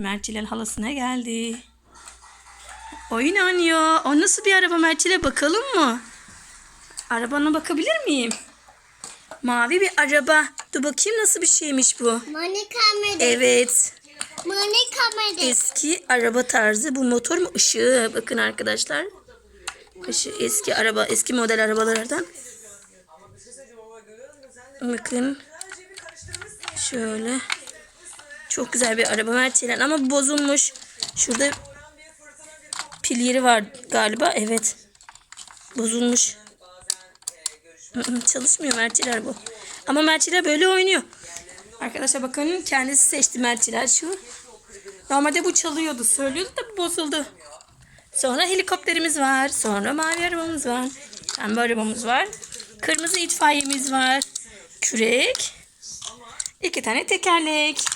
Mertçiler halasına geldi. Oyun oynuyor. O nasıl bir araba Mertçile bakalım mı? Arabana bakabilir miyim? Mavi bir araba. Dur bakayım nasıl bir şeymiş bu. Monika mı? Evet. Monika mı? Eski araba tarzı. Bu motor mu? Işığı. Bakın arkadaşlar. Işığı eski araba. Eski model arabalardan. Bakın. Şöyle. Çok güzel bir araba Mertçilen ama bozulmuş. Şurada pil yeri var galiba. Evet. Bozulmuş. Çalışmıyor Mertçiler bu. Ama Mertçiler böyle oynuyor. Arkadaşlar bakın kendisi seçti Mertçiler şu. Normalde bu çalıyordu, söylüyordu da bozuldu. Sonra helikopterimiz var. Sonra mavi arabamız var. Pembe arabamız var. Kırmızı itfaiyemiz var. Kürek. İki tane tekerlek.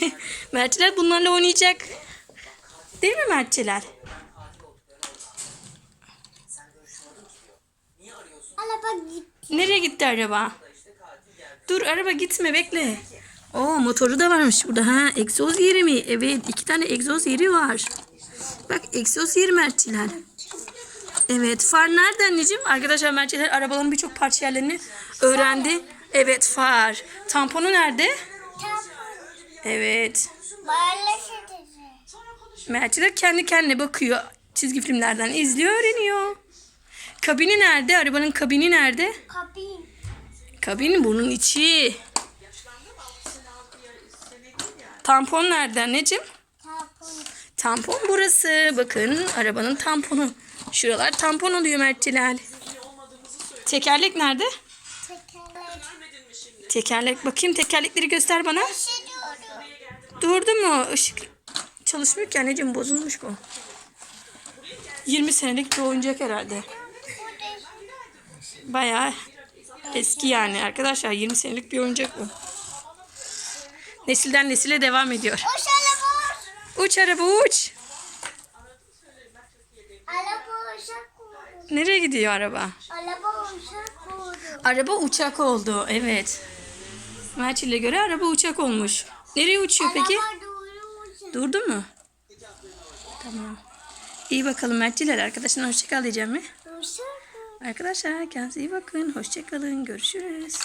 Mertçiler bunlarla oynayacak. Değil mi Mertçiler? Araba gitti. Nereye gitti araba? Dur araba gitme bekle. Oo motoru da varmış burada ha. Egzoz yeri mi? Evet iki tane egzoz yeri var. Bak egzoz yeri Mertçiler. Evet far nerede anneciğim? Arkadaşlar Mertçiler arabaların birçok parça yerlerini öğrendi. Evet far. Tamponu nerede? Evet. Mertçiler kendi kendine bakıyor. Çizgi filmlerden izliyor öğreniyor. Kabini nerede? Arabanın kabini nerede? Kapıyı. Kabin bunun içi. Tampon nerede anneciğim? Tapın. Tampon burası. Bakın arabanın tamponu. Şuralar tampon oluyor Mertçiler. Tekerlek nerede? Tekerlek. Tekerlek bakayım tekerlekleri göster bana. Üşüdüyorum. Durdu mu? Işık çalışmıyor ki anneciğim bozulmuş bu. 20 senelik bir oyuncak herhalde. Bayağı eski yani arkadaşlar 20 senelik bir oyuncak bu. Nesilden nesile devam ediyor. Boş araba. Uç araba uç. Araba uçak oldu. Nereye gidiyor araba? Araba uçak oldu. Araba uçak oldu evet. Merçil'e göre araba uçak olmuş. Nereye uçuyor peki? Durdu mu? Tamam. İyi bakalım Mertçiler. Arkadaşına hoşçakal diyeceğim mi? Uçak. Arkadaşlar kendinize iyi bakın. Hoşçakalın. Görüşürüz.